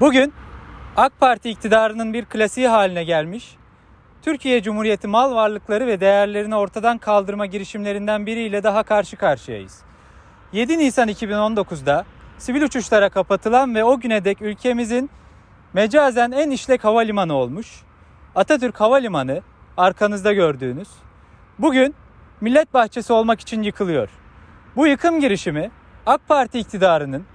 Bugün AK Parti iktidarının bir klasiği haline gelmiş, Türkiye Cumhuriyeti mal varlıkları ve değerlerini ortadan kaldırma girişimlerinden biriyle daha karşı karşıyayız. 7 Nisan 2019'da sivil uçuşlara kapatılan ve o güne dek ülkemizin mecazen en işlek havalimanı olmuş Atatürk Havalimanı arkanızda gördüğünüz bugün millet bahçesi olmak için yıkılıyor. Bu yıkım girişimi AK Parti iktidarının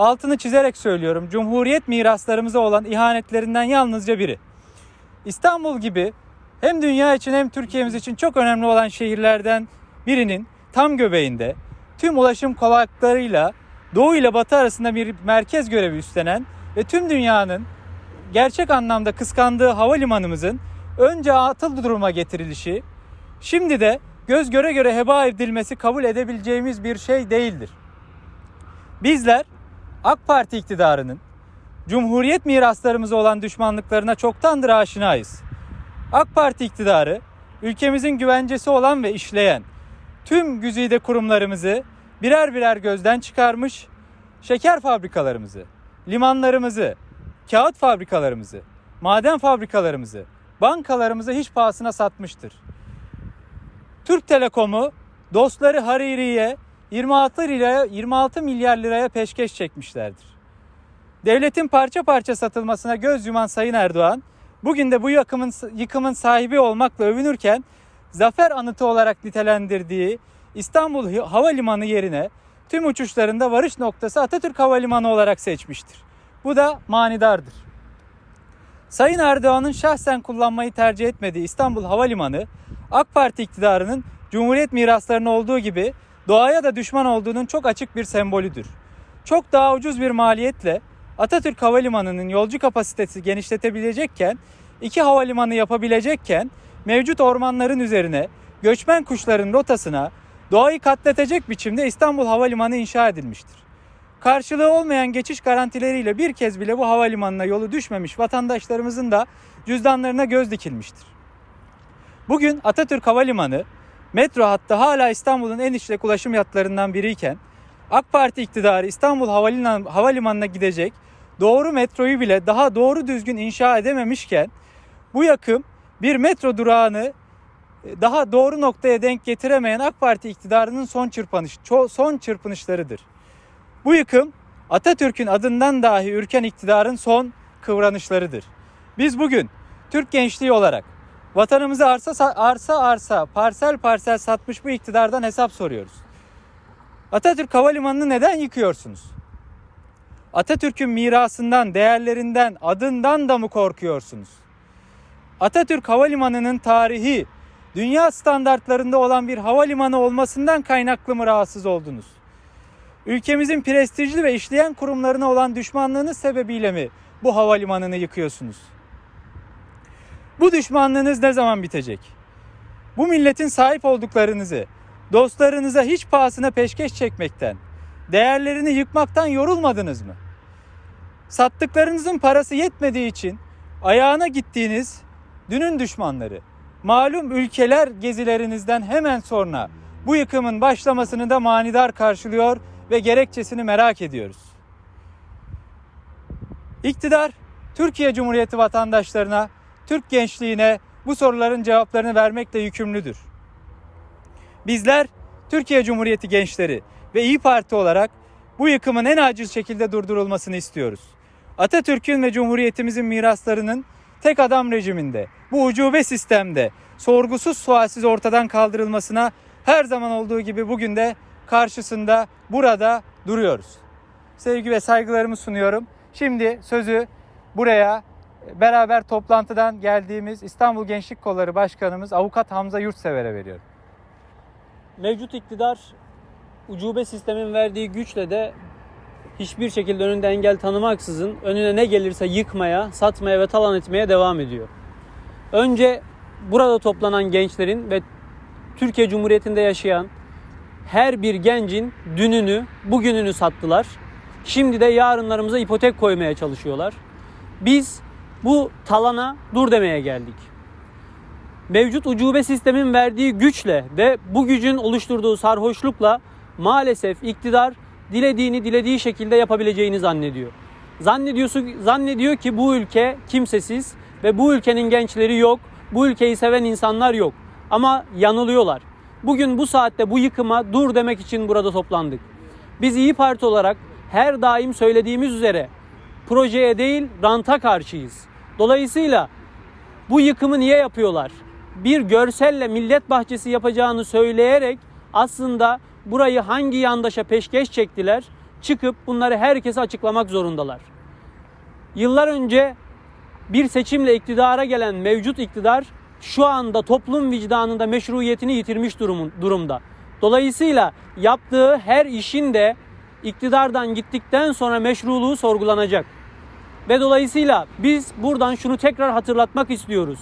altını çizerek söylüyorum Cumhuriyet miraslarımıza olan ihanetlerinden yalnızca biri. İstanbul gibi hem dünya için hem Türkiye'miz için çok önemli olan şehirlerden birinin tam göbeğinde tüm ulaşım kolaylıklarıyla Doğu ile Batı arasında bir merkez görevi üstlenen ve tüm dünyanın gerçek anlamda kıskandığı havalimanımızın önce atıl duruma getirilişi, şimdi de göz göre göre heba edilmesi kabul edebileceğimiz bir şey değildir. Bizler AK Parti iktidarının Cumhuriyet miraslarımıza olan düşmanlıklarına çoktandır aşinayız. AK Parti iktidarı ülkemizin güvencesi olan ve işleyen tüm güzide kurumlarımızı birer birer gözden çıkarmış, şeker fabrikalarımızı, limanlarımızı, kağıt fabrikalarımızı, maden fabrikalarımızı, bankalarımızı hiç pahasına satmıştır. Türk Telekom'u dostları Hariri'ye 26 liraya 26 milyar liraya peşkeş çekmişlerdir. Devletin parça parça satılmasına göz yuman Sayın Erdoğan bugün de bu yıkımın, yıkımın sahibi olmakla övünürken zafer anıtı olarak nitelendirdiği İstanbul Havalimanı yerine tüm uçuşlarında varış noktası Atatürk Havalimanı olarak seçmiştir. Bu da manidardır. Sayın Erdoğan'ın şahsen kullanmayı tercih etmediği İstanbul Havalimanı AK Parti iktidarının Cumhuriyet miraslarının olduğu gibi doğaya da düşman olduğunun çok açık bir sembolüdür. Çok daha ucuz bir maliyetle Atatürk Havalimanı'nın yolcu kapasitesi genişletebilecekken, iki havalimanı yapabilecekken mevcut ormanların üzerine göçmen kuşların rotasına doğayı katletecek biçimde İstanbul Havalimanı inşa edilmiştir. Karşılığı olmayan geçiş garantileriyle bir kez bile bu havalimanına yolu düşmemiş vatandaşlarımızın da cüzdanlarına göz dikilmiştir. Bugün Atatürk Havalimanı metro hattı hala İstanbul'un en işlek ulaşım hatlarından biriyken AK Parti iktidarı İstanbul Havalimanı'na gidecek doğru metroyu bile daha doğru düzgün inşa edememişken bu yakım bir metro durağını daha doğru noktaya denk getiremeyen AK Parti iktidarının son çırpınış son çırpınışlarıdır. Bu yıkım Atatürk'ün adından dahi ürken iktidarın son kıvranışlarıdır. Biz bugün Türk gençliği olarak vatanımızı arsa arsa arsa parsel parsel satmış bu iktidardan hesap soruyoruz. Atatürk Havalimanı'nı neden yıkıyorsunuz? Atatürk'ün mirasından, değerlerinden, adından da mı korkuyorsunuz? Atatürk Havalimanı'nın tarihi dünya standartlarında olan bir havalimanı olmasından kaynaklı mı rahatsız oldunuz? Ülkemizin prestijli ve işleyen kurumlarına olan düşmanlığınız sebebiyle mi bu havalimanını yıkıyorsunuz? Bu düşmanlığınız ne zaman bitecek? Bu milletin sahip olduklarınızı dostlarınıza hiç pahasına peşkeş çekmekten, değerlerini yıkmaktan yorulmadınız mı? Sattıklarınızın parası yetmediği için ayağına gittiğiniz dünün düşmanları, malum ülkeler gezilerinizden hemen sonra bu yıkımın başlamasını da manidar karşılıyor ve gerekçesini merak ediyoruz. İktidar Türkiye Cumhuriyeti vatandaşlarına, Türk gençliğine bu soruların cevaplarını vermekle yükümlüdür. Bizler Türkiye Cumhuriyeti gençleri ve İyi Parti olarak bu yıkımın en acil şekilde durdurulmasını istiyoruz. Atatürk'ün ve Cumhuriyetimizin miraslarının tek adam rejiminde, bu ucube sistemde sorgusuz sualsiz ortadan kaldırılmasına her zaman olduğu gibi bugün de karşısında burada duruyoruz. Sevgi ve saygılarımı sunuyorum. Şimdi sözü buraya beraber toplantıdan geldiğimiz İstanbul Gençlik Kolları Başkanımız Avukat Hamza Yurtsever'e veriyorum. Mevcut iktidar ucube sistemin verdiği güçle de hiçbir şekilde önünde engel tanımaksızın önüne ne gelirse yıkmaya, satmaya ve talan etmeye devam ediyor. Önce burada toplanan gençlerin ve Türkiye Cumhuriyeti'nde yaşayan her bir gencin dününü, bugününü sattılar. Şimdi de yarınlarımıza ipotek koymaya çalışıyorlar. Biz bu talana dur demeye geldik. Mevcut ucube sistemin verdiği güçle ve bu gücün oluşturduğu sarhoşlukla maalesef iktidar dilediğini dilediği şekilde yapabileceğini zannediyor. Zannediyorsun, zannediyor ki bu ülke kimsesiz ve bu ülkenin gençleri yok. Bu ülkeyi seven insanlar yok. Ama yanılıyorlar. Bugün bu saatte bu yıkıma dur demek için burada toplandık. Biz İyi Parti olarak her daim söylediğimiz üzere projeye değil ranta karşıyız. Dolayısıyla bu yıkımı niye yapıyorlar? Bir görselle millet bahçesi yapacağını söyleyerek aslında burayı hangi yandaşa peşkeş çektiler? Çıkıp bunları herkese açıklamak zorundalar. Yıllar önce bir seçimle iktidara gelen mevcut iktidar şu anda toplum vicdanında meşruiyetini yitirmiş durumun, durumda. Dolayısıyla yaptığı her işin de iktidardan gittikten sonra meşruluğu sorgulanacak. Ve dolayısıyla biz buradan şunu tekrar hatırlatmak istiyoruz.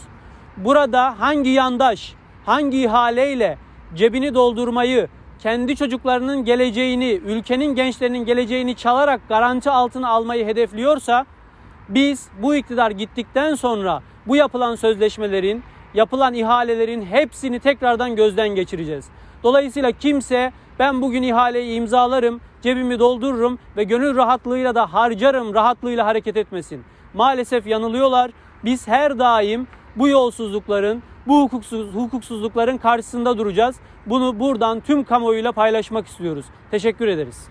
Burada hangi yandaş, hangi ihaleyle cebini doldurmayı, kendi çocuklarının geleceğini, ülkenin gençlerinin geleceğini çalarak garanti altına almayı hedefliyorsa biz bu iktidar gittikten sonra bu yapılan sözleşmelerin, yapılan ihalelerin hepsini tekrardan gözden geçireceğiz. Dolayısıyla kimse ben bugün ihaleyi imzalarım, cebimi doldururum ve gönül rahatlığıyla da harcarım rahatlığıyla hareket etmesin. Maalesef yanılıyorlar. Biz her daim bu yolsuzlukların, bu hukuksuz, hukuksuzlukların karşısında duracağız. Bunu buradan tüm kamuoyuyla paylaşmak istiyoruz. Teşekkür ederiz.